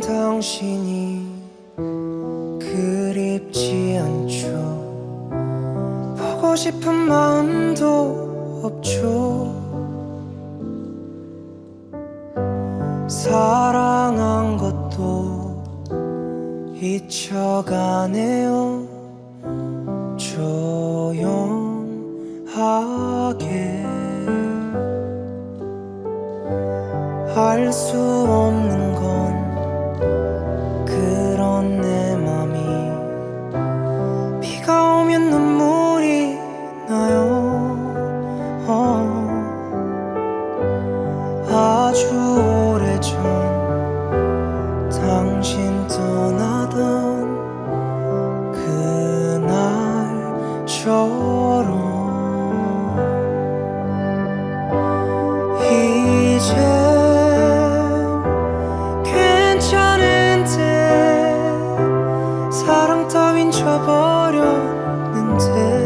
당신이 그립지 않죠. 보고 싶은 마음도 없죠. 사랑한 것도 잊혀가네요. 조용하게 알 수 없는 내 버렸는데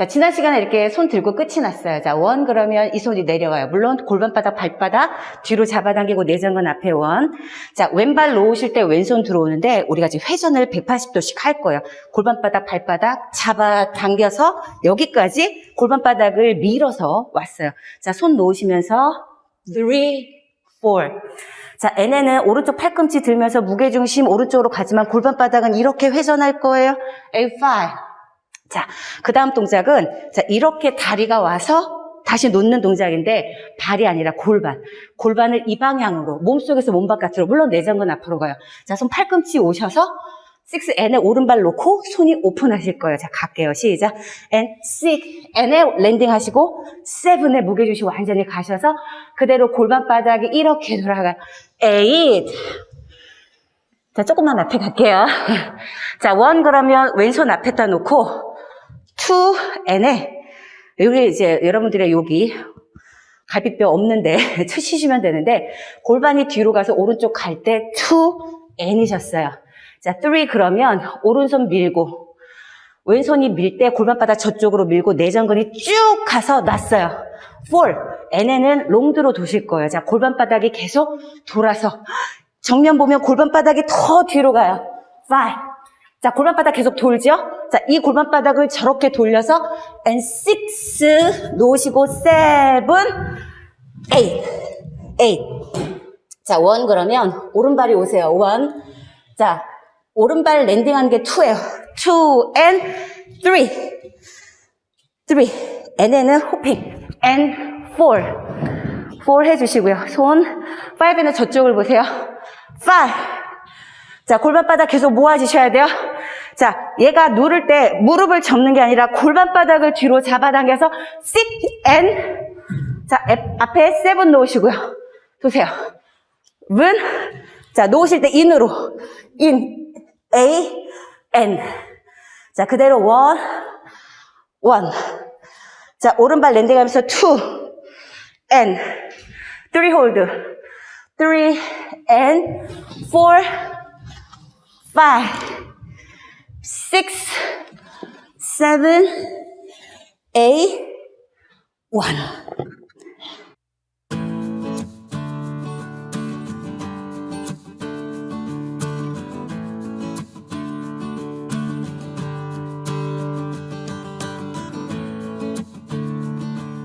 자, 지난 시간에 이렇게 손 들고 끝이 났어요. 자, 원 그러면 이 손이 내려와요. 물론 골반바닥, 발바닥 뒤로 잡아당기고 내전근 앞에 원. 자, 왼발 놓으실 때 왼손 들어오는데 우리가 지금 회전을 180도씩 할 거예요. 골반바닥, 발바닥 잡아당겨서 여기까지 골반바닥을 밀어서 왔어요. 자, 손 놓으시면서 3, 4. 자, N에는 오른쪽 팔꿈치 들면서 무게중심 오른쪽으로 가지만 골반바닥은 이렇게 회전할 거예요. A5. 자, 그 다음 동작은, 자, 이렇게 다리가 와서 다시 놓는 동작인데, 발이 아니라 골반. 골반을 이 방향으로, 몸속에서 몸 바깥으로, 물론 내전근 앞으로 가요. 자, 손 팔꿈치 오셔서, 6N에 오른발 놓고, 손이 오픈하실 거예요. 자, 갈게요. 시작. N, 6, N에 랜딩 하시고, 7에 무게중심 완전히 가셔서, 그대로 골반 바닥이 이렇게 돌아가요. 8, 자, 조금만 앞에 갈게요. 자, 원 그러면 왼손 앞에다 놓고, 투, n에, 여기 이제 여러분들의 여기, 갈비뼈 없는데, 투 치시면 되는데, 골반이 뒤로 가서 오른쪽 갈 때, 투, n이셨어요. 자, three 그러면, 오른손 밀고, 왼손이 밀 때 골반바닥 저쪽으로 밀고, 내전근이 쭉 가서 놨어요. four, n에는 롱드로 도실 거예요. 자, 골반바닥이 계속 돌아서, 정면 보면 골반바닥이 더 뒤로 가요. five, 자, 골반바닥 계속 돌죠? 자, 이 골반바닥을 저렇게 돌려서 and six 놓으시고 seven, eight, eight. 자, 원 그러면 오른발이 오세요. 원. 자, 오른발 랜딩하는 게 투예요. two and three, three. n에는 호핑 and four, four 해주시고요. 손 five는 저쪽을 보세요. five. 자, 골반바닥 계속 모아주셔야 돼요. 자, 얘가 누를 때 무릎을 접는 게 아니라 골반바닥을 뒤로 잡아당겨서 sit and 자, 앱- 앞에 세븐 놓으시고요. 보세요. 은 자, 놓으실 때 인으로. in a n. 자, 그대로 원 원. 자, 오른발 랜딩하면서 two and three and four six, seven, eight, one.